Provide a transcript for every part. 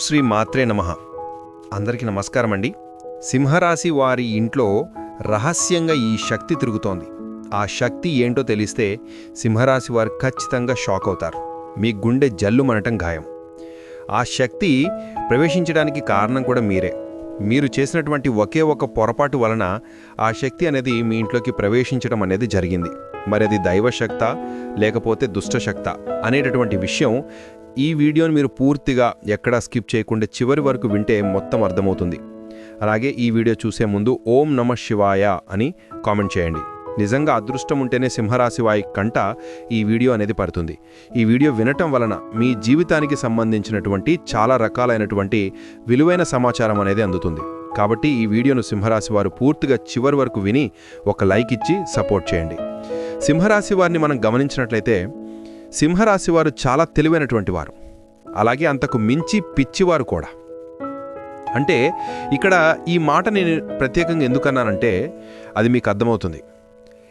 శ్రీ మాత్రే నమ. అందరికీ నమస్కారం అండి సింహరాశి వారి ఇంట్లో రహస్యంగా ఈ శక్తి తిరుగుతోంది. ఆ శక్తి ఏంటో తెలిస్తే సింహరాశి వారు ఖచ్చితంగా షాక్ అవుతారు. మీ గుండె జల్లు మనటం గాయం. ఆ శక్తి ప్రవేశించడానికి కారణం కూడా మీరే. మీరు చేసినటువంటి ఒకే ఒక పొరపాటు వలన ఆ శక్తి అనేది మీ ఇంట్లోకి ప్రవేశించడం అనేది జరిగింది. మరి అది దైవశక్త లేకపోతే దుష్టశక్త అనేటటువంటి విషయం ఈ వీడియోని మీరు పూర్తిగా ఎక్కడా స్కిప్ చేయకుండా చివరి వరకు వింటే మొత్తం అర్థమవుతుంది. అలాగే ఈ వీడియో చూసే ముందు ఓం నమ శివాయ అని కామెంట్ చేయండి. నిజంగా అదృష్టం ఉంటేనే సింహరాశి వాయి కంట ఈ వీడియో అనేది పడుతుంది. ఈ వీడియో వినటం వలన మీ జీవితానికి సంబంధించినటువంటి చాలా రకాలైనటువంటి విలువైన సమాచారం అనేది అందుతుంది. కాబట్టి ఈ వీడియోను సింహరాశి వారు పూర్తిగా చివరి వరకు విని ఒక లైక్ ఇచ్చి సపోర్ట్ చేయండి. సింహరాశి వారిని మనం గమనించినట్లయితే సింహరాశి వారు చాలా తెలివైనటువంటి వారు. అలాగే అంతకు మించి పిచ్చివారు కూడా. అంటే ఇక్కడ ఈ మాట నేను ప్రత్యేకంగా ఎందుకన్నానంటే అది మీకు అర్థమవుతుంది.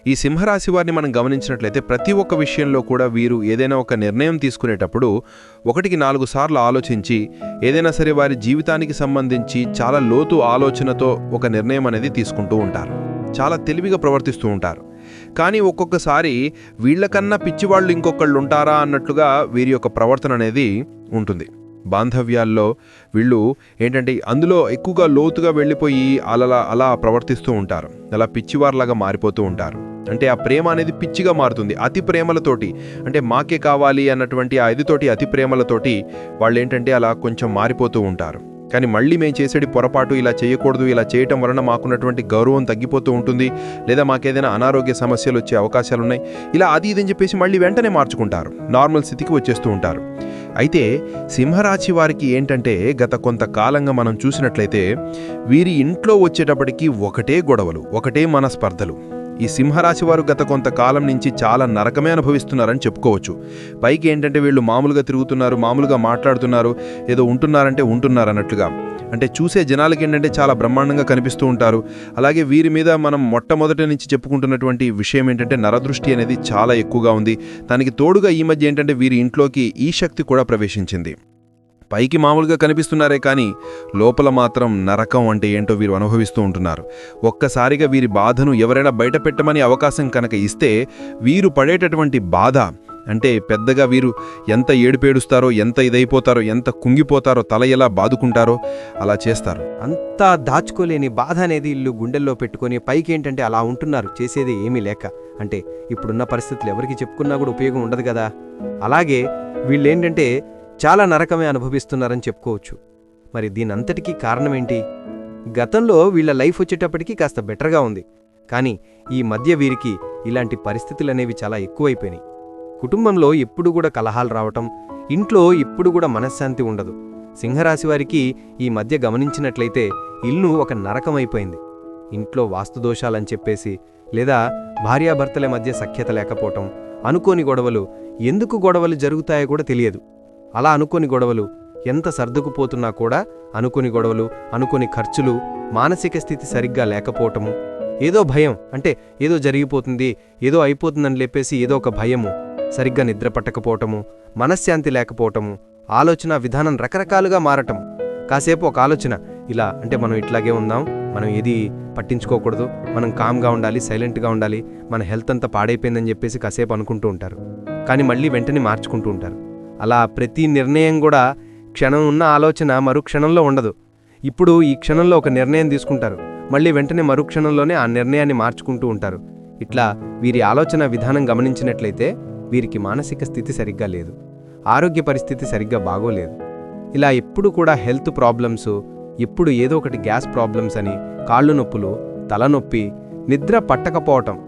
ఈ సింహరాశి వారిని మనం గమనించినట్లయితే ప్రతి ఒక్క విషయంలో కూడా వీరు ఏదైనా ఒక నిర్ణయం తీసుకునేటప్పుడు ఒకటికి నాలుగు సార్లు ఆలోచించి ఏదైనా సరే వారి జీవితానికి సంబంధించి చాలా లోతు ఆలోచనతో ఒక నిర్ణయం అనేది తీసుకుంటూ ఉంటారు. చాలా తెలివిగా ప్రవర్తిస్తూ ఉంటారు. కానీ ఒక్కొక్కసారి వీళ్ళకన్నా పిచ్చివాళ్ళు ఇంకొకళ్ళు ఉంటారా అన్నట్లుగా వీరి యొక్క ప్రవర్తన అనేది ఉంటుంది. బాంధవ్యాల్లో వీళ్ళు ఏంటంటే అందులో ఎక్కువగా లోతుగా వెళ్ళిపోయి అలా అలా ప్రవర్తిస్తూ ఉంటారు. అలా పిచ్చివారిలాగా మారిపోతూ ఉంటారు. అంటే ఆ ప్రేమ అనేది పిచ్చిగా మారుతుంది. అతి ప్రేమలతోటి అంటే మాకే కావాలి అన్నటువంటి ఆ ఇదితోటి అతి ప్రేమలతోటి వాళ్ళు ఏంటంటే అలా కొంచెం మారిపోతూ ఉంటారు. కానీ మళ్ళీ మేము చేసేది పొరపాటు ఇలా చేయకూడదు ఇలా చేయటం వలన మాకున్నటువంటి గౌరవం తగ్గిపోతూ ఉంటుంది లేదా మాకేదైనా అనారోగ్య సమస్యలు వచ్చే అవకాశాలు ఉన్నాయి ఇలా అది ఇదని చెప్పేసి మళ్ళీ వెంటనే మార్చుకుంటారు. నార్మల్ స్థితికి వచ్చేస్తూ ఉంటారు. అయితే సింహరాశి వారికి ఏంటంటే గత కొంతకాలంగా మనం చూసినట్లయితే వీరి ఇంట్లో వచ్చేటప్పటికి ఒకటే గొడవలు ఒకటే మనస్పర్ధలు. ఈ సింహరాశి వారు గత కొంతకాలం నుంచి చాలా నరకమే అనుభవిస్తున్నారని చెప్పుకోవచ్చు. పైకి ఏంటంటే వీళ్ళు మామూలుగా తిరుగుతున్నారు మామూలుగా మాట్లాడుతున్నారు ఏదో ఉంటున్నారంటే ఉంటున్నారు అన్నట్లుగా. అంటే చూసే జనాలకి ఏంటంటే చాలా బ్రహ్మాండంగా కనిపిస్తూ ఉంటారు. అలాగే వీరి మీద మనం మొట్టమొదటి నుంచి చెప్పుకుంటున్నటువంటి విషయం ఏంటంటే నరదృష్టి అనేది చాలా ఎక్కువగా ఉంది. దానికి తోడుగా ఈ మధ్య ఏంటంటే వీరి ఇంట్లోకి ఈ శక్తి కూడా ప్రవేశించింది. పైకి మామూలుగా కనిపిస్తున్నారే కానీ లోపల మాత్రం నరకం అంటే ఏంటో వీరు అనుభవిస్తూ ఉంటున్నారు. ఒక్కసారిగా వీరి బాధను ఎవరైనా బయట పెట్టమని అవకాశం కనుక ఇస్తే వీరు పడేటటువంటి బాధ అంటే పెద్దగా వీరు ఎంత ఏడుపేడుస్తారో ఎంత ఇదైపోతారో ఎంత కుంగిపోతారో తల ఎలా బాదుకుంటారో అలా చేస్తారు. అంతా దాచుకోలేని బాధ అనేది ఇల్లు గుండెల్లో పెట్టుకొని పైకి ఏంటంటే అలా ఉంటున్నారు. చేసేది ఏమీ లేక. అంటే ఇప్పుడున్న పరిస్థితులు ఎవరికి చెప్పుకున్నా కూడా ఉపయోగం ఉండదు కదా. అలాగే వీళ్ళేంటంటే చాలా నరకమే అనుభవిస్తున్నారని చెప్పుకోవచ్చు. మరి దీనంతటికీ కారణమేంటి? గతంలో వీళ్ళ లైఫ్ వచ్చేటప్పటికీ కాస్త బెటర్గా ఉంది. కానీ ఈ మధ్య వీరికి ఇలాంటి పరిస్థితులనేవి చాలా ఎక్కువైపోయినాయి. కుటుంబంలో ఎప్పుడు కూడా కలహాలు రావటం ఇంట్లో ఇప్పుడు కూడా మనశ్శాంతి ఉండదు. సింహరాశి వారికి ఈ మధ్య గమనించినట్లయితే ఇల్లు ఒక నరకమైపోయింది. ఇంట్లో వాస్తుదోషాలని చెప్పేసి లేదా భార్యాభర్తల మధ్య సఖ్యత లేకపోవటం అనుకోని గొడవలు ఎందుకు గొడవలు జరుగుతాయో కూడా తెలియదు. అలా అనుకోని గొడవలు ఎంత సర్దుకుపోతున్నా కూడా అనుకోని గొడవలు అనుకోని ఖర్చులు మానసిక స్థితి సరిగ్గా లేకపోవటము ఏదో భయం అంటే ఏదో జరిగిపోతుంది ఏదో అయిపోతుందని లేపేసి ఏదో ఒక భయము సరిగ్గా నిద్ర పట్టకపోవటము మనశ్శాంతి లేకపోవటము ఆలోచన విధానం రకరకాలుగా మారటం. కాసేపు ఒక ఆలోచన ఇలా అంటే మనం ఇట్లాగే ఉందాం మనం ఏది పట్టించుకోకూడదు మనం కామ్గా ఉండాలి సైలెంట్గా ఉండాలి మన హెల్త్ అంతా పాడైపోయిందని చెప్పేసి కాసేపు అనుకుంటూ ఉంటారు. కానీ మళ్ళీ వెంటనే మార్చుకుంటూ ఉంటారు. అలా ప్రతి నిర్ణయం కూడా క్షణం ఉన్న ఆలోచన మరుక్షణంలో ఉండదు. ఇప్పుడు ఈ క్షణంలో ఒక నిర్ణయం తీసుకుంటారు. మళ్ళీ వెంటనే మరుక్షణంలోనే ఆ నిర్ణయాన్ని మార్చుకుంటూ ఉంటారు. ఇట్లా వీరి ఆలోచన విధానం గమనించినట్లయితే వీరికి మానసిక స్థితి సరిగ్గా లేదు. ఆరోగ్య పరిస్థితి సరిగ్గా బాగోలేదు. ఇలా ఎప్పుడు కూడా హెల్త్ ప్రాబ్లమ్స్ ఎప్పుడు ఏదో ఒకటి గ్యాస్ ప్రాబ్లమ్స్ అని కాళ్ళు నొప్పులు తలనొప్పి నిద్ర పట్టకపోవటం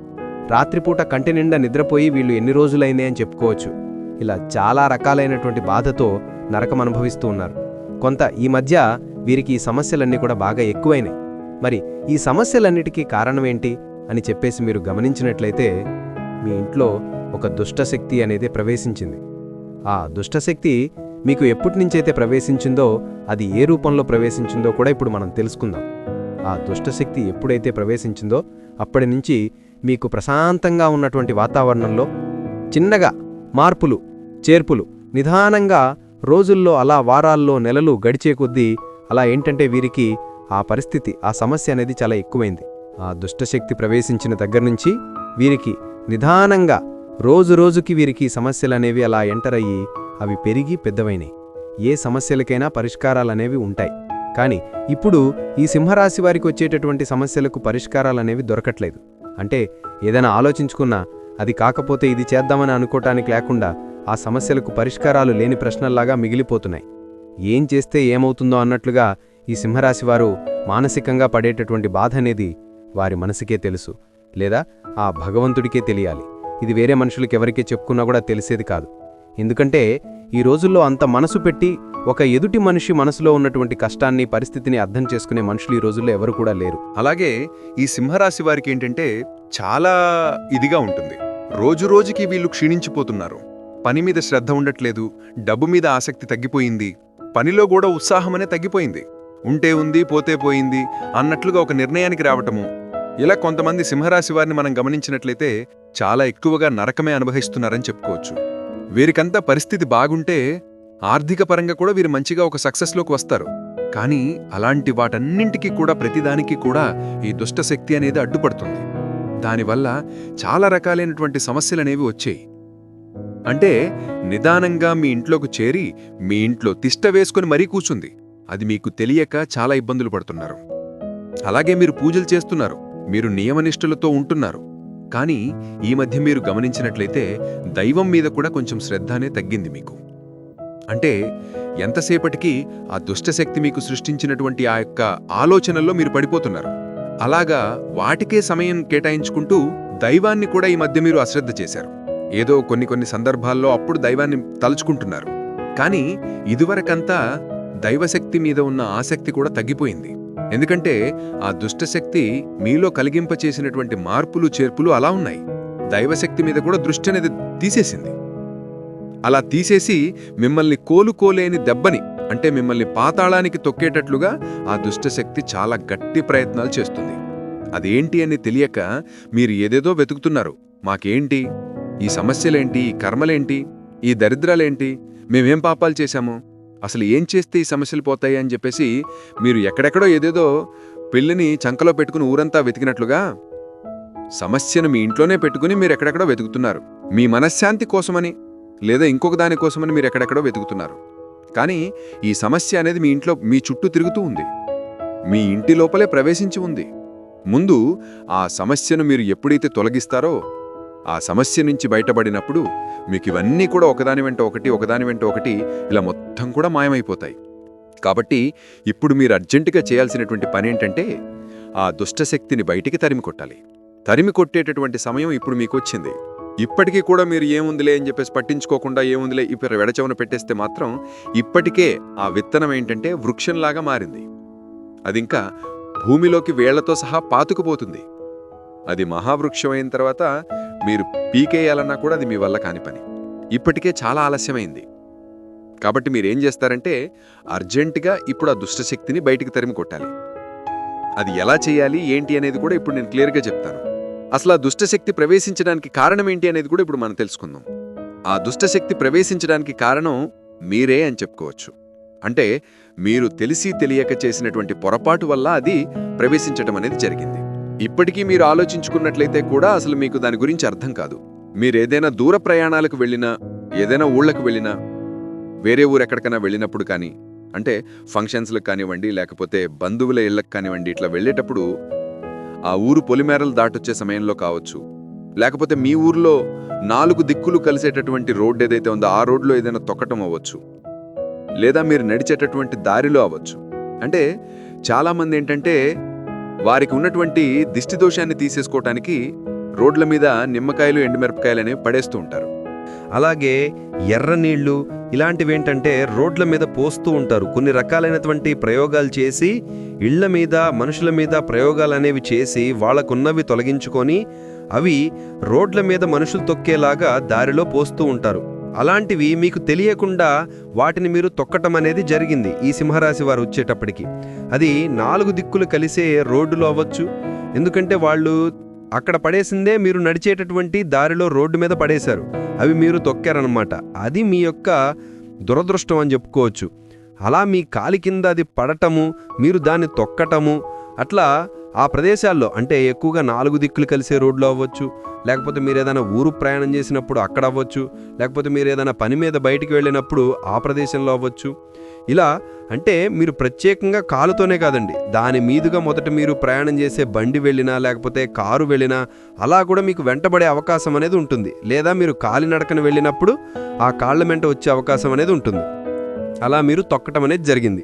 రాత్రిపూట కంటి నిండా నిద్రపోయి వీళ్ళు ఎన్ని రోజులైంది అని చెప్పుకోవచ్చు. ఇలా చాలా రకాలైనటువంటి బాధతో నరకం అనుభవిస్తూ ఉన్నారు. కొంత ఈ మధ్య వీరికి ఈ సమస్యలన్నీ కూడా బాగా ఎక్కువైనాయి. మరి ఈ సమస్యలన్నిటికీ కారణమేంటి అని చెప్పేసి మీరు గమనించినట్లయితే మీ ఇంట్లో ఒక దుష్టశక్తి అనేది ప్రవేశించింది. ఆ దుష్టశక్తి మీకు ఎప్పటి నుంచైతే ప్రవేశించిందో అది ఏ రూపంలో ప్రవేశించిందో కూడా ఇప్పుడు మనం తెలుసుకుందాం. ఆ దుష్టశక్తి ఎప్పుడైతే ప్రవేశించిందో అప్పటి నుంచి మీకు ప్రశాంతంగా ఉన్నటువంటి వాతావరణంలో చిన్నగా మార్పులు చేర్పులు. నిదానంగా రోజుల్లో అలా వారాల్లో నెలలు గడిచే కొద్దీ అలా ఏంటంటే వీరికి ఆ పరిస్థితి ఆ సమస్య అనేది చాలా ఎక్కువైంది. ఆ దుష్టశక్తి ప్రవేశించిన దగ్గర నుంచి వీరికి నిదానంగా రోజు రోజుకి వీరికి సమస్యలనేవి అలా ఎంటర్ అయ్యి అవి పెరిగి పెద్దవైనాయి. ఏ సమస్యలకైనా పరిష్కారాలనేవి ఉంటాయి. కానీ ఇప్పుడు ఈ సింహరాశి వారికి వచ్చేటటువంటి సమస్యలకు పరిష్కారాలనేవి దొరకట్లేదు. అంటే ఏదైనా ఆలోచించుకున్నా అది కాకపోతే ఇది చేద్దామని అనుకోవటానికి లేకుండా ఆ సమస్యలకు పరిష్కారాలు లేని ప్రశ్నల్లాగా మిగిలిపోతున్నాయి. ఏం చేస్తే ఏమవుతుందో అన్నట్లుగా ఈ సింహరాశి వారు మానసికంగా పడేటటువంటి బాధ అనేది వారి మనసుకే తెలుసు. లేదా ఆ భగవంతుడికే తెలియాలి. ఇది వేరే మనుషులకి ఎవరికే చెప్పుకున్నా కూడా తెలిసేది కాదు. ఎందుకంటే ఈ రోజుల్లో అంత మనసు పెట్టి ఒక ఎదుటి మనిషి మనసులో ఉన్నటువంటి కష్టాన్ని పరిస్థితిని అర్థం చేసుకునే మనుషులు ఈ రోజుల్లో ఎవరు కూడా లేరు. అలాగే ఈ సింహరాశి వారికి ఏంటంటే చాలా ఇదిగా ఉంటుంది. రోజు రోజుకి వీళ్ళు క్షీణించిపోతున్నారు. పని మీద శ్రద్ధ ఉండట్లేదు డబ్బు మీద ఆసక్తి తగ్గిపోయింది పనిలో కూడా ఉత్సాహమనే తగ్గిపోయింది. ఉంటే ఉంది పోతే పోయింది అన్నట్లుగా ఒక నిర్ణయానికి రావటము. ఇలా కొంతమంది సింహరాశి వారిని మనం గమనించినట్లయితే చాలా ఎక్కువగా నరకమే అనుభవిస్తున్నారని చెప్పుకోవచ్చు. వీరికంతా పరిస్థితి బాగుంటే ఆర్థిక పరంగా కూడా వీరు మంచిగా ఒక సక్సెస్లోకి వస్తారు. కానీ అలాంటి వాటన్నింటికీ కూడా ప్రతిదానికి కూడా ఈ దుష్టశక్తి అనేది అడ్డుపడుతుంది. దానివల్ల చాలా రకాలైనటువంటి సమస్యలనేవి వచ్చాయి. అంటే నిదానంగా మీ ఇంట్లోకి చేరి మీ ఇంట్లో తిష్ట వేసుకుని మరీ కూర్చుంది. అది మీకు తెలియక చాలా ఇబ్బందులు పడుతున్నారు. అలాగే మీరు పూజలు చేస్తున్నారు. మీరు నియమనిష్ఠులతో ఉంటున్నారు. కానీ ఈ మధ్య మీరు గమనించినట్లయితే దైవం మీద కూడా కొంచెం శ్రద్ధనే తగ్గింది మీకు. అంటే ఎంతసేపటికి ఆ దుష్టశక్తి మీకు సృష్టించినటువంటి ఆ యొక్క ఆలోచనల్లో మీరు పడిపోతున్నారు. అలాగా వాటికే సమయం కేటాయించుకుంటూ దైవాన్ని కూడా ఈ మధ్య మీరు అశ్రద్ధ చేశారు. ఏదో కొన్ని కొన్ని సందర్భాల్లో అప్పుడు దైవాన్ని తలుచుకుంటున్నారు. కానీ ఇదివరకంతా దైవశక్తి మీద ఉన్న ఆసక్తి కూడా తగ్గిపోయింది. ఎందుకంటే ఆ దుష్టశక్తి మీలో కలిగింపచేసినటువంటి మార్పులు చేర్పులు అలా ఉన్నాయి. దైవశక్తి మీద కూడా దృష్టి అనేది తీసేసింది. అలా తీసేసి మిమ్మల్ని కోలుకోలేని దెబ్బని అంటే మిమ్మల్ని పాతాళానికి తొక్కేటట్లుగా ఆ దుష్టశక్తి చాలా గట్టి ప్రయత్నాలు చేస్తుంది. అదేంటి అని తెలియక మీరు ఏదేదో వెతుకుతున్నారు. మాకేంటి? ఈ సమస్యలేంటి? ఈ కర్మలేంటి? ఈ దరిద్రాలేంటి? మేమేం పాపాలు చేశాము? అసలు ఏం చేస్తే ఈ సమస్యలు పోతాయి అని చెప్పేసి మీరు ఎక్కడెక్కడో ఏదేదో పెళ్ళిని చంకలో పెట్టుకుని ఊరంతా వెతికినట్లుగా సమస్యను మీ ఇంట్లోనే పెట్టుకుని మీరు ఎక్కడెక్కడో వెతుకుతున్నారు. మీ మనశ్శాంతి కోసమని లేదా ఇంకొక దానికోసమని మీరు ఎక్కడెక్కడో వెతుకుతున్నారు. కానీ ఈ సమస్య అనేది మీ ఇంట్లో మీ చుట్టూ తిరుగుతూ ఉంది. మీ ఇంటి లోపలే ప్రవేశించి ఉంది. ముందు ఆ సమస్యను మీరు ఎప్పుడైతే తొలగిస్తారో ఆ సమస్య నుంచి బయటపడినప్పుడు మీకు ఇవన్నీ కూడా ఒకదాని వెంట ఒకటి ఒకదాని వెంట ఒకటి ఇలా మొత్తం కూడా మాయమైపోతాయి. కాబట్టి ఇప్పుడు మీరు అర్జెంటుగా చేయాల్సినటువంటి పని ఏంటంటే ఆ దుష్టశక్తిని బయటికి తరిమి కొట్టాలి తరిమి కొట్టేటటువంటి సమయం ఇప్పుడు మీకు వచ్చింది. ఇప్పటికీ కూడా మీరు ఏముందిలే అని చెప్పేసి పట్టించుకోకుండా ఏముందిలే ఇప్పుడు వెడచవన పెట్టేస్తే మాత్రం ఇప్పటికే ఆ విత్తనం ఏంటంటే వృక్షంలాగా మారింది. అది ఇంకా భూమిలోకి వేళ్ళతో సహా పాతుకుపోతుంది. అది మహావృక్షం అయిన తర్వాత మీరు పీకేయాలన్నా కూడా అది మీ వల్ల కాని పని. ఇప్పటికే చాలా ఆలస్యమైంది. కాబట్టి మీరేం చేస్తారంటే అర్జెంటుగా ఇప్పుడు ఆ దుష్టశక్తిని బయటికి తరిమి కొట్టాలి అది ఎలా చేయాలి ఏంటి అనేది కూడా ఇప్పుడు నేను క్లియర్గా చెప్తాను. అసలు ఆ దుష్టశక్తి ప్రవేశించడానికి కారణం ఏంటి అనేది కూడా ఇప్పుడు మనం తెలుసుకుందాం. ఆ దుష్టశక్తి ప్రవేశించడానికి కారణం మీరే అని చెప్పుకోవచ్చు. అంటే మీరు తెలిసి తెలియక చేసినటువంటి పొరపాటు వల్ల అది ప్రవేశించటం అనేది జరిగింది. ఇప్పటికీ మీరు ఆలోచించుకున్నట్లయితే కూడా అసలు మీకు దాని గురించి అర్థం కాదు. మీరేదైనా దూర ప్రయాణాలకు వెళ్ళినా ఏదైనా ఊళ్ళకు వెళ్ళినా వేరే ఊరు ఎక్కడికైనా వెళ్ళినప్పుడు కానీ అంటే ఫంక్షన్స్లకు కానివ్వండి లేకపోతే బంధువుల ఇళ్ళకు కానివ్వండి ఇట్లా వెళ్ళేటప్పుడు ఆ ఊరు పొలిమేరలు దాటొచ్చే సమయంలో కావచ్చు. లేకపోతే మీ ఊర్లో నాలుగు దిక్కులు కలిసేటటువంటి రోడ్డు ఏదైతే ఉందో ఆ రోడ్లో ఏదైనా తొక్కటం అవ్వచ్చు. లేదా మీరు నడిచేటటువంటి దారిలో అవ్వచ్చు. అంటే చాలామంది ఏంటంటే వారికి ఉన్నటువంటి దిష్టి దోషాన్ని తీసేసుకోవటానికి రోడ్ల మీద నిమ్మకాయలు ఎండుమిరపకాయలు అనేవి పడేస్తూ ఉంటారు. అలాగే ఎర్ర నీళ్ళు ఇలాంటివేంటంటే రోడ్ల మీద పోస్తూ ఉంటారు. కొన్ని రకాలైనటువంటి ప్రయోగాలు చేసి ఇళ్ళ మీద మనుషుల మీద ప్రయోగాలు అనేవి చేసి వాళ్ళకున్నవి తొలగించుకొని అవి రోడ్ల మీద మనుషులు తొక్కేలాగా దారిలో పోస్తూ ఉంటారు. అలాంటివి మీకు తెలియకుండా వాటిని మీరు తొక్కటం అనేది జరిగింది ఈ సింహరాశి వారు వచ్చేటప్పటికి. అది నాలుగు దిక్కులు కలిసే రోడ్డులో అవ్వచ్చు. ఎందుకంటే వాళ్ళు అక్కడ పడేసిందే మీరు నడిచేటటువంటి దారిలో రోడ్డు మీద పడేశారు. అవి మీరు తొక్కారనమాట అది మీ యొక్క దురదృష్టం అని చెప్పుకోవచ్చు. అలా మీ కాలి కింద అది పడటము మీరు దాన్ని తొక్కటము అట్లా ఆ ప్రదేశాల్లో అంటే ఎక్కువగా నాలుగు దిక్కులు కలిసే రోడ్లు అవ్వచ్చు. లేకపోతే మీరు ఏదైనా ఊరు ప్రయాణం చేసినప్పుడు అక్కడ అవ్వచ్చు. లేకపోతే మీరు ఏదైనా పని మీద బయటికి వెళ్ళినప్పుడు ఆ ప్రదేశంలో అవ్వచ్చు. ఇలా అంటే మీరు ప్రత్యేకంగా కాలుతోనే కాదండి. దాని మీదుగా మొదట మీరు ప్రయాణం చేసే బండి వెళ్ళినా లేకపోతే కారు వెళ్ళినా అలా కూడా మీకు వెంటబడే అవకాశం అనేది ఉంటుంది. లేదా మీరు కాలినడకన వెళ్ళినప్పుడు ఆ కాళ్ళ వెంట వచ్చే అవకాశం అనేది ఉంటుంది. అలా మీరు తొక్కటం అనేది జరిగింది.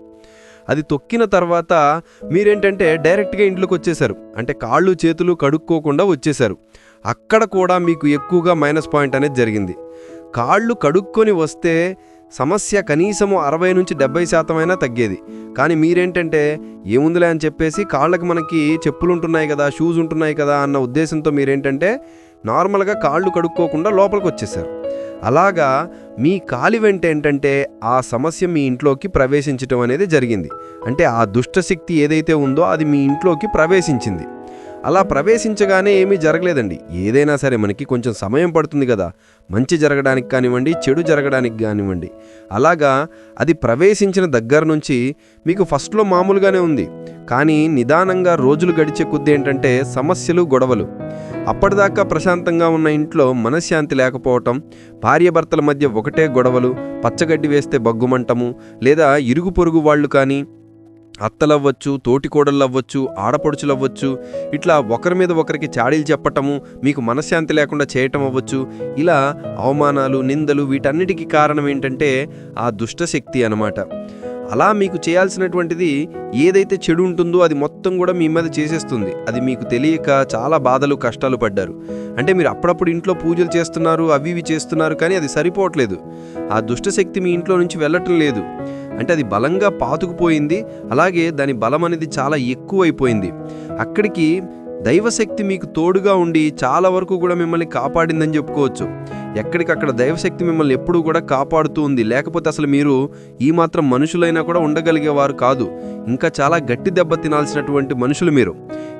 అది తొక్కిన తర్వాత మీరేంటంటే డైరెక్ట్గా ఇంట్లోకి వచ్చేశారు అంటే కాళ్ళు చేతులు కడుక్కోకుండా వచ్చేశారు అక్కడ కూడా మీకు ఎక్కువగా మైనస్ పాయింట్ అనేది జరిగింది. కాళ్ళు కడుక్కొని వస్తే సమస్య కనీసము అరవై నుంచి డెబ్బై శాతమైనా తగ్గేది. కానీ మీరేంటంటే ఏముందిలే అని చెప్పేసి కాళ్ళకి మనకి చెప్పులు ఉంటున్నాయి కదా షూస్ ఉంటున్నాయి కదా అన్న ఉద్దేశంతో మీరేంటంటే నార్మల్గా కాళ్ళు కడుక్కోకుండా లోపలికి వచ్చేసారు. అలాగా మీ కాలి వెంట ఏంటంటే ఆ సమస్య మీ ఇంట్లోకి ప్రవేశించటం అనేది జరిగింది. అంటే ఆ దుష్టశక్తి ఏదైతే ఉందో అది మీ ఇంట్లోకి ప్రవేశించింది. అలా ప్రవేశించగానే ఏమీ జరగలేదండి. ఏదైనా సరే మనకి కొంచెం సమయం పడుతుంది కదా. మంచి జరగడానికి కానివ్వండి చెడు జరగడానికి కానివ్వండి. అలాగా అది ప్రవేశించిన దగ్గర నుంచి మీకు ఫస్ట్లో మామూలుగానే ఉంది. కానీ నిదానంగా రోజులు గడిచే కొద్ది ఏంటంటే సమస్యలు గొడవలు. అప్పటిదాకా ప్రశాంతంగా ఉన్న ఇంట్లో మనశ్శాంతి లేకపోవటం భార్యాభర్తల మధ్య ఒకటే గొడవలు పచ్చగడ్డి వేస్తే బగ్గుమంటము లేదా ఇరుగు పొరుగు వాళ్ళు కానీ అత్తలవ్వచ్చు తోటికోడళ్ళవ్వచ్చు ఆడపడుచులవ్వచ్చు ఇట్లా ఒకరి మీద ఒకరికి చాడీలు చెప్పటము మీకు మనశ్శాంతి లేకుండా చేయటం అవ్వచ్చు. ఇలా అవమానాలు నిందలు వీటన్నిటికీ కారణం ఏంటంటే ఆ దుష్టశక్తి అన్నమాట. అలా మీకు చేయాల్సినటువంటిది ఏదైతే చెడు ఉంటుందో అది మొత్తం కూడా మీ మీద చేసేస్తుంది. అది మీకు తెలియక చాలా బాధలు కష్టాలు పడ్డారు. అంటే మీరు అప్పుడప్పుడు ఇంట్లో పూజలు చేస్తున్నారు అవి ఇవి చేస్తున్నారు కానీ అది సరిపోవట్లేదు. ఆ దుష్టశక్తి మీ ఇంట్లో నుంచి వెళ్ళటం లేదు. అంటే అది బలంగా పాతుకుపోయింది అలాగే దాని బలం అనేది చాలా ఎక్కువైపోయింది. అక్కడికి దైవశక్తి మీకు తోడుగా ఉండి చాలా వరకు కూడా మిమ్మల్ని కాపాడిందని చెప్పుకోవచ్చు. ఎక్కడికక్కడ దైవశక్తి మిమ్మల్ని ఎప్పుడూ కూడా కాపాడుతూ ఉంది. లేకపోతే అసలు మీరు ఈ మాత్రం మనుషులైనా కూడా ఉండగలిగేవారు కాదు. ఇంకా చాలా గట్టి దెబ్బ తినాల్సినటువంటి మనుషులు మీరు.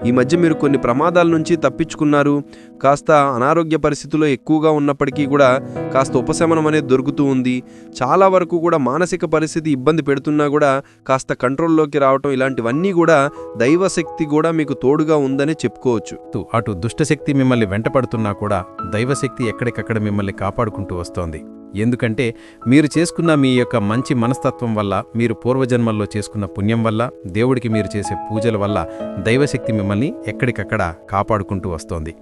ఈ మధ్య మీరు కొన్ని ప్రమాదాల నుంచి తప్పించుకున్నారు. కాస్త అనారోగ్య పరిస్థితుల్లో ఎక్కువగా ఉన్నప్పటికీ కూడా కాస్త ఉపశమనం అనేది దొరుకుతూ ఉంది. చాలా వరకు కూడా మానసిక పరిస్థితి ఇబ్బంది పెడుతున్నా కూడా కాస్త కంట్రోల్లోకి రావటం ఇలాంటివన్నీ కూడా దైవశక్తి కూడా మీకు తోడుగా ఉందని చెప్పుకోవచ్చు. అటు దుష్టశక్తి మిమ్మల్ని వెంటపడుతున్నా కూడా దైవశక్తి ఎక్కడికక్కడ మిమ్మల్ని కాపాడుకుంటూ వస్తోంది. ఎందుకంటే మీరు చేసుకున్న మీ యొక్క మంచి మనస్తత్వం వల్ల మీరు పూర్వజన్మల్లో చేసుకున్న పుణ్యం వల్ల దేవుడికి మీరు చేసే పూజల వల్ల దైవశక్తి మిమ్మల్ని ఎక్కడికక్కడ కాపాడుకుంటూ వస్తోంది.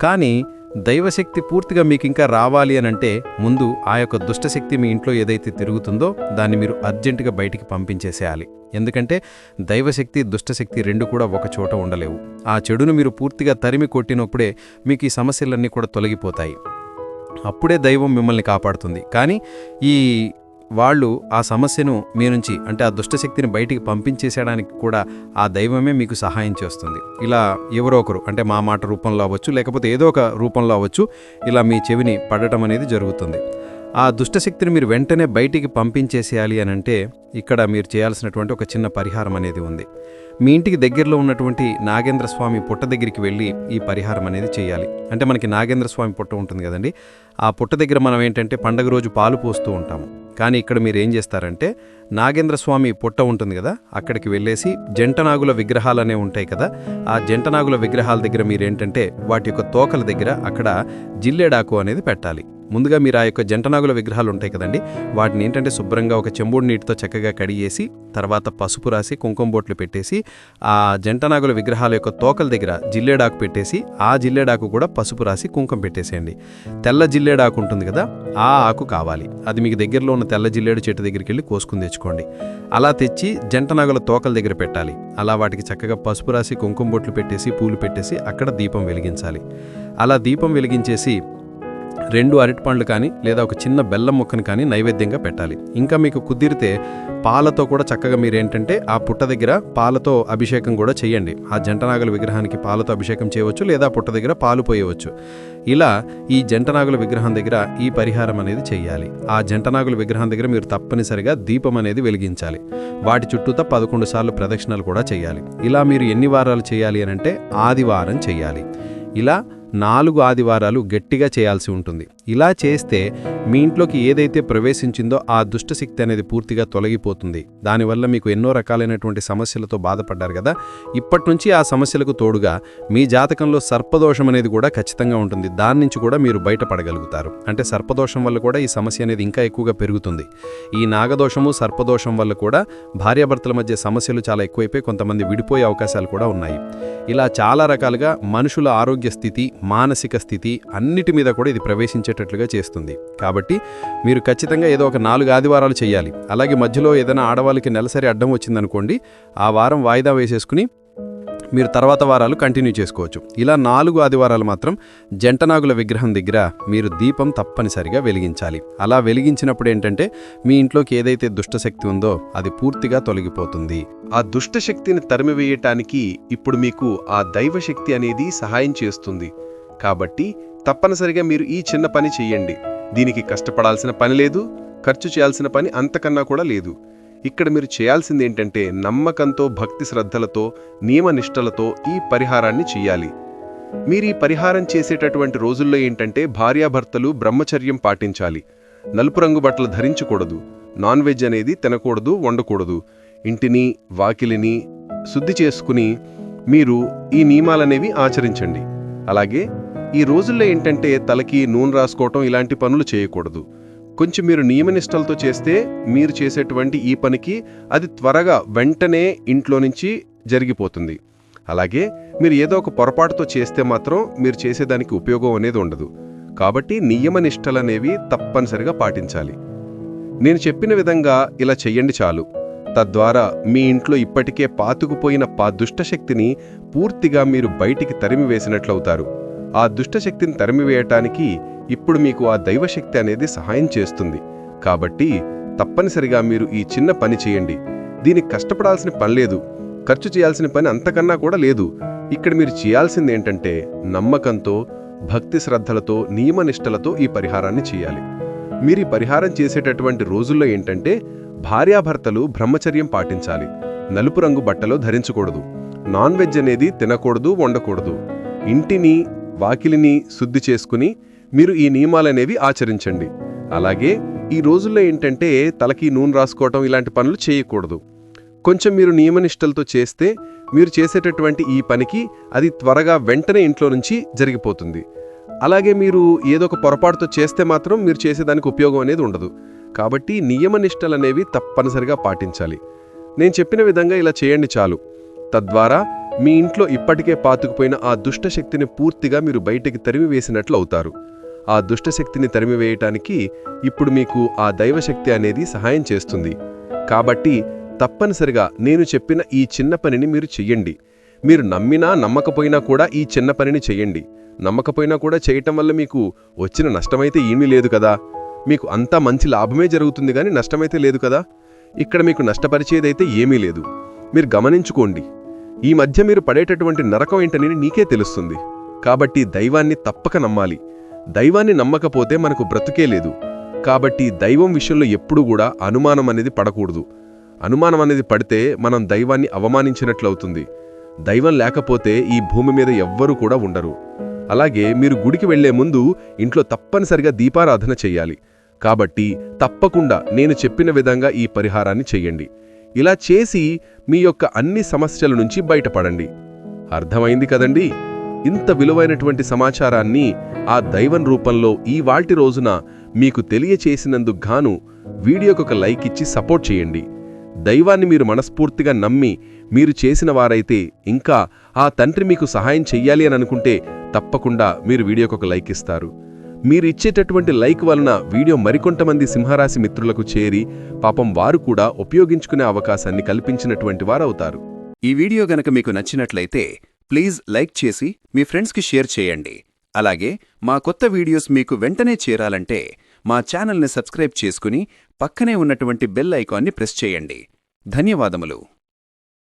కానీ దైవశక్తి పూర్తిగా మీకు ఇంకా రావాలి అనంటే ముందు ఆ యొక్క దుష్టశక్తి మీ ఇంట్లో ఏదైతే తిరుగుతుందో దాన్ని మీరు అర్జెంటుగా బయటికి పంపించేసేయాలి. ఎందుకంటే దైవశక్తి దుష్టశక్తి రెండు కూడా ఒక చోట ఉండలేవు. ఆ చెడును మీరు పూర్తిగా తరిమి కొట్టినప్పుడే మీకు ఈ సమస్యలన్నీ కూడా తొలగిపోతాయి. అప్పుడే దైవం మిమ్మల్ని కాపాడుతుంది. కానీ ఈ వాళ్ళు ఆ సమస్యను మీ నుంచి అంటే ఆ దుష్టశక్తిని బయటికి పంపించేసేయడానికి కూడా ఆ దైవమే మీకు సహాయం చేస్తుంది. ఇలా ఎవరో ఒకరు అంటే మా మాట రూపంలో అవ్వచ్చు లేకపోతే ఏదో ఒక రూపంలో అవ్వచ్చు ఇలా మీ చెవిని పడటం అనేది జరుగుతుంది. ఆ దుష్టశక్తిని మీరు వెంటనే బయటికి పంపించేసేయాలి అని అంటే ఇక్కడ మీరు చేయాల్సినటువంటి ఒక చిన్న పరిహారం అనేది ఉంది. మీ ఇంటికి దగ్గరలో ఉన్నటువంటి నాగేంద్ర స్వామి పుట్ట దగ్గరికి వెళ్ళి ఈ పరిహారం అనేది చేయాలి. అంటే మనకి నాగేంద్ర స్వామి పుట్ట ఉంటుంది కదండి. ఆ పుట్ట దగ్గర మనం ఏంటంటే పండగ రోజు పాలు పోస్తూ ఉంటాము. కానీ ఇక్కడ మీరు ఏం చేస్తారంటే నాగేంద్ర స్వామి పుట్ట ఉంటుంది కదా అక్కడికి వెళ్ళేసి జంటనాగుల విగ్రహాలు అనేవి ఉంటాయి కదా ఆ జంటనాగుల విగ్రహాల దగ్గర మీరేంటంటే వాటి యొక్క తోకల దగ్గర అక్కడ జిల్లెడాకు అనేది పెట్టాలి. ముందుగా మీరు ఆ యొక్క జంటనాగుల విగ్రహాలు ఉంటాయి కదండి వాటిని ఏంటంటే శుభ్రంగా ఒక చెంబుడు నీటితో చక్కగా కడిగేసి తర్వాత పసుపు రాసి కుంకుమ బొట్లు పెట్టేసి ఆ జంటనాగుల విగ్రహాల యొక్క తోకల దగ్గర జిల్లేడాకు పెట్టేసి ఆ జిల్లేడాకు కూడా పసుపు రాసి కుంకుమ పెట్టేసేయండి. తెల్ల జిల్లేడాకు ఉంటుంది కదా ఆ ఆకు కావాలి. అది మీకు దగ్గరలో ఉన్న తెల్ల జిల్లేడు చెట్టు దగ్గరికి వెళ్ళి కోసుకుని తెచ్చుకోండి. అలా తెచ్చి జంటనాగుల తోకల దగ్గర పెట్టాలి. అలా వాటికి చక్కగా పసుపు రాసి కుంకుమ బొట్లు పెట్టేసి పూలు పెట్టేసి అక్కడ దీపం వెలిగించాలి. అలా దీపం వెలిగించేసి రెండు అరటిపండ్లు కానీ లేదా ఒక చిన్న బెల్లం ముక్కను కానీ నైవేద్యంగా పెట్టాలి. ఇంకా మీకు కుదిరితే పాలతో కూడా చక్కగా మీరు ఏంటంటే ఆ పుట్ట దగ్గర పాలతో అభిషేకం కూడా చేయండి. ఆ జంటనాగుల విగ్రహానికి పాలతో అభిషేకం చేయవచ్చు లేదా పుట్ట దగ్గర పాలు పోయవచ్చు. ఇలా ఈ జంటనాగుల విగ్రహం దగ్గర ఈ పరిహారం అనేది చేయాలి. ఆ జంటనాగుల విగ్రహం దగ్గర మీరు తప్పనిసరిగా దీపం అనేది వెలిగించాలి. వాటి చుట్టూతా పదకొండు సార్లు ప్రదక్షిణలు కూడా చేయాలి. ఇలా మీరు ఎన్ని వారాలు చేయాలి అనంటే ఆదివారం చేయాలి. ఇలా నాలుగు ఆదివారాలు గట్టిగా చేయాల్సి ఉంటుంది. ఇలా చేస్తే మీ ఇంట్లోకి ఏదైతే ప్రవేశించిందో ఆ దుష్టశక్తి అనేది పూర్తిగా తొలగిపోతుంది. దానివల్ల మీకు ఎన్నో రకాలైనటువంటి సమస్యలతో బాధపడ్డారు కదా? ఇప్పటి నుంచి ఆ సమస్యలకు తోడుగా మీ జాతకంలో సర్పదోషం అనేది కూడా ఖచ్చితంగా ఉంటుంది. దాని నుంచి కూడా మీరు బయటపడగలుగుతారు. అంటే సర్పదోషం వల్ల కూడా ఈ సమస్య అనేది ఇంకా ఎక్కువగా పెరుగుతుంది. ఈ నాగదోషము సర్పదోషం వల్ల కూడా భార్యాభర్తల మధ్య సమస్యలు చాలా ఎక్కువైపోయి కొంతమంది విడిపోయే అవకాశాలు కూడా ఉన్నాయి. ఇలా చాలా రకాలుగా మనుషుల ఆరోగ్య స్థితి మానసిక స్థితి అన్నిటి మీద కూడా ఇది వచ్చేటట్లుగా చేస్తుంది. కాబట్టి మీరు ఖచ్చితంగా ఏదో ఒక నాలుగు ఆదివారాలు చేయాలి. అలాగే మధ్యలో ఏదైనా ఆడవాళ్ళకి నెలసరి అడ్డం వచ్చిందనుకోండి ఆ వారం వాయిదా వేసేసుకుని మీరు తర్వాత వారాలు కంటిన్యూ చేసుకోవచ్చు. ఇలా నాలుగు ఆదివారాలు మాత్రం జంటనాగుల విగ్రహం దగ్గర మీరు దీపం తప్పనిసరిగా వెలిగించాలి. అలా వెలిగించినప్పుడు ఏంటంటే మీ ఇంట్లోకి ఏదైతే దుష్టశక్తి ఉందో అది పూర్తిగా తొలగిపోతుంది. ఆ దుష్ట శక్తిని తరిమివేయటానికి ఇప్పుడు మీకు ఆ దైవశక్తి అనేది సహాయం చేస్తుంది. కాబట్టి తప్పనిసరిగా మీరు ఈ చిన్న పని చెయ్యండి. దీనికి కష్టపడాల్సిన పని లేదు ఖర్చు చేయాల్సిన పని అంతకన్నా కూడా లేదు. ఇక్కడ మీరు చేయాల్సింది ఏంటంటే నమ్మకంతో భక్తి శ్రద్ధలతో నియమనిష్టలతో ఈ పరిహారాన్ని చెయ్యాలి. మీరు ఈ పరిహారం చేసేటటువంటి రోజుల్లో ఏంటంటే భార్యాభర్తలు బ్రహ్మచర్యం పాటించాలి. నలుపు రంగు బట్టలు ధరించకూడదు. నాన్ వెజ్ అనేది తినకూడదు వండకూడదు. ఇంటిని వాకిలిని శుద్ధి చేసుకుని మీరు ఈ నియమాలనేవి ఆచరించండి. అలాగే ఈ రోజుల్లో ఏంటంటే తలకి నూనె రాసుకోవటం ఇలాంటి పనులు చేయకూడదు. కొంచెం మీరు నియమనిష్టలతో చేస్తే మీరు చేసేటువంటి ఈ పనికి అది త్వరగా వెంటనే ఇంట్లో నుంచి జరిగిపోతుంది. అలాగే మీరు ఏదో ఒక పొరపాటుతో చేస్తే మాత్రం మీరు చేసేదానికి ఉపయోగం అనేది ఉండదు. కాబట్టి నియమనిష్టలనేవి తప్పనిసరిగా పాటించాలి. నేను చెప్పిన విధంగా ఇలా చెయ్యండి చాలు. తద్వారా మీ ఇంట్లో ఇప్పటికే పాతుకుపోయిన పా దుష్టశక్తిని పూర్తిగా మీరు బయటికి తరిమివేసినట్లవుతారు. ఆ దుష్టశక్తిని తరిమివేయటానికి ఇప్పుడు మీకు ఆ దైవశక్తి అనేది సహాయం చేస్తుంది. కాబట్టి తప్పనిసరిగా మీరు ఈ చిన్న పని చేయండి. దీనికి కష్టపడాల్సిన పని లేదు. ఖర్చు చేయాల్సిన పని అంతకన్నా కూడా లేదు. ఇక్కడ మీరు చేయాల్సింది ఏంటంటే నమ్మకంతో భక్తి శ్రద్ధలతో నియమనిష్టలతో ఈ పరిహారాన్ని చేయాలి. మీరు ఈ పరిహారం చేసేటటువంటి రోజుల్లో ఏంటంటే భార్యాభర్తలు బ్రహ్మచర్యం పాటించాలి. నలుపు రంగు బట్టలు ధరించకూడదు. నాన్ వెజ్ అనేది తినకూడదు వండకూడదు. ఇంటిని వాకిలిని శుద్ధి చేసుకుని మీరు ఈ నియమాలనేవి ఆచరించండి. అలాగే ఈ రోజుల్లో ఏంటంటే తలకి నూనె రాసుకోవటం ఇలాంటి పనులు చేయకూడదు. కొంచెం మీరు నియమనిష్టలతో చేస్తే మీరు చేసేటటువంటి ఈ పనికి అది త్వరగా వెంటనే ఇంట్లో నుంచి జరిగిపోతుంది. అలాగే మీరు ఏదో ఒక పొరపాటుతో చేస్తే మాత్రం మీరు చేసేదానికి ఉపయోగం అనేది ఉండదు. కాబట్టి నియమనిష్టలనేవి తప్పనిసరిగా పాటించాలి. నేను చెప్పిన విధంగా ఇలా చేయండి చాలు. తద్వారా మీ ఇంట్లో ఇప్పటికే పాతుకుపోయిన ఆ దుష్టశక్తిని పూర్తిగా మీరు బయటికి తరిమి వేసినట్లు అవుతారు. ఆ దుష్టశక్తిని తరిమివేయటానికి ఇప్పుడు మీకు ఆ దైవశక్తి అనేది సహాయం చేస్తుంది. కాబట్టి తప్పనిసరిగా నేను చెప్పిన ఈ చిన్న పనిని మీరు చెయ్యండి. మీరు నమ్మినా నమ్మకపోయినా కూడా ఈ చిన్న పనిని చెయ్యండి. నమ్మకపోయినా కూడా చేయటం వల్ల మీకు వచ్చిన నష్టమైతే ఏమీ లేదు కదా? మీకు అంతా మంచి లాభమే జరుగుతుంది కానీ నష్టమైతే లేదు కదా? ఇక్కడ మీకు నష్టపరిచేదైతే ఏమీ లేదు. మీరు గమనించుకోండి. ఈ మధ్య మీరు పడేటటువంటి నరకం ఏంటని నీకే తెలుస్తుంది. కాబట్టి దైవాన్ని తప్పక నమ్మాలి. దైవాన్ని నమ్మకపోతే మనకు బ్రతుకే లేదు. కాబట్టి దైవం విషయంలో ఎప్పుడూ కూడా అనుమానం అనేది పడకూడదు. అనుమానం అనేది పడితే మనం దైవాన్ని అవమానించినట్లవుతుంది దైవం లేకపోతే ఈ భూమి మీద ఎవ్వరూ కూడా ఉండరు. అలాగే మీరు గుడికి వెళ్ళే ముందు ఇంట్లో తప్పనిసరిగా దీపారాధన చెయ్యాలి కాబట్టి తప్పకుండా నేను చెప్పిన విధంగా ఈ పరిహారాన్ని చెయ్యండి ఇలా చేసి మీ యొక్క అన్ని సమస్యల నుంచి బయటపడండి. అర్థమైంది కదండీ? ఇంత విలువైనటువంటి సమాచారాన్ని ఆ దైవం రూపంలో ఈ వాల్టి రోజున మీకు తెలియచేసినందుకు గాను వీడియోకు ఒక లైక్ ఇచ్చి సపోర్ట్ చేయండి. దైవాన్ని మీరు మనస్ఫూర్తిగా నమ్మి మీరు చేసిన వారైతే ఇంకా ఆ తండ్రి మీకు సహాయం చెయ్యాలి అని అనుకుంటే తప్పకుండా మీరు వీడియోకు ఒక లైక్ ఇస్తారు. మీరు ఇచ్చేటటువంటి లైక్ వలన వీడియో మరికొంతమంది సింహరాశి మిత్రులకు చేరి పాపం వారు కూడా ఉపయోగించుకునే అవకాశాన్ని కల్పించినటువంటి వారవుతారు. ఈ వీడియో గనక మీకు నచ్చినట్లయితే ప్లీజ్ లైక్ చేసి మీ ఫ్రెండ్స్కి షేర్ చేయండి. అలాగే మా కొత్త వీడియోస్ మీకు వెంటనే చేరాలంటే మా ఛానల్ని సబ్స్క్రైబ్ చేసుకుని పక్కనే ఉన్నటువంటి బెల్ ఐకాన్ని ప్రెస్ చేయండి. ధన్యవాదములు.